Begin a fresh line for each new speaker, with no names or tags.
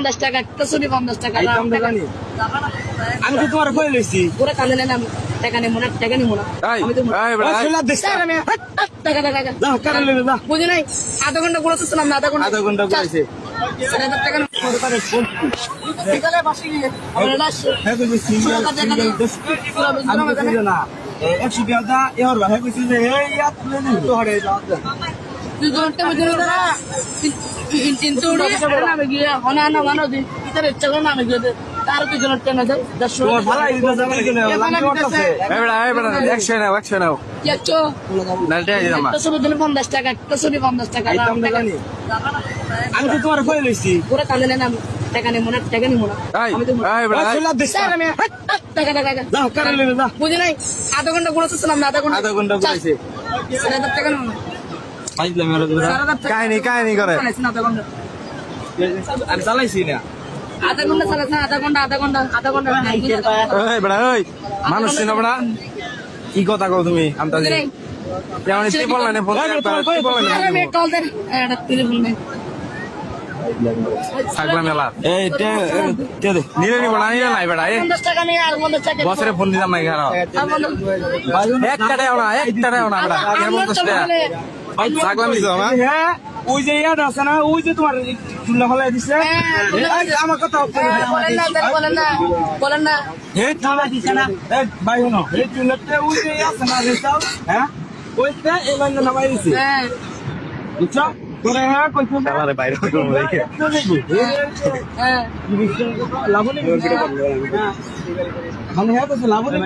পঞ্চাশ টাকা একটা ছবি পঞ্চাশ টাকা
নি আমি তো তোমার কই লইছি।
পুরো কান্দে আমি টাকা নেব না টাকা নিবো না। আমি তো হাট, টাকা টাকা বুঝি নাই? আধা ঘণ্টা ঘুরাচ্ছিলাম না আধা ঘণ্টা
আধা ঘণ্টা ঘুরাইছে।
চার হাজার টাকা নেব। বিকালে বাসে গিয়ে। আমরা এটা আসছি।
হ্যাঁ কইছি সিঙ্গেল সিঙ্গেল দশ। আমি তো কইছি না। একশো টাকা এর বা হ্যাঁ যে
ঘণ্টা নামে গিয়ে হনা ইচ্ছা করে নামে গিয়ে তার টেনে দেড়শো
একশো নাও, একশো নাও।
একশো
টাকা
পঞ্চাশ টাকা একটা ছবি পঞ্চাশ টাকা
নি আমি তো তোমার লইছি।
পুরো টাকা নেব টাকা নিবো টাকা টাকা টাকা। বুঝি নাই? আধা ঘণ্টা ঘুরাচ্ছিলাম না আধা ঘণ্টা।
আধা ঘণ্টা ঘুরাইছে।
টাকা নেব না।
কাহিনী কাহিনী করে।
চালাইছি না। আধা ঘণ্টা
আমি চালাইছি না
আধা ঘণ্টা চালাইছি আধা ঘণ্টা আধা ঘণ্টা। আধা ঘণ্টা
এই বেটা, মানুষ চিনো কি কথা কও তুমি যেমন লাইনে ফোন থাকলাম মেলা।
এই তে তে দে।
নিলে নিব না নিলে নাই বেটা
টাকা
বছরে ফোন দিতাম না একটা একটা টাকা
হ্যাঁ ওই যে ইয়াদ আছে না ওই যে তোমার চুল্লা ফলাই দিছে
হ্যাঁ,
আমার কথা
হ্যাঁ, বলেন না বলেন না বলেন না
হে দিছে না ভাই চুল্লাতে ওই যে ইয়ে আছে না হ্যাঁ ওইটা এই লাইন নামাই দিছে
হ্যাঁ
বুঝছ তোরে হ্যাঁ কইছো
খেলারে বাইরে করব দেখে
হ্যাঁ
লাভ নেই মানে হ্যাঁ কইছে লাভ নেই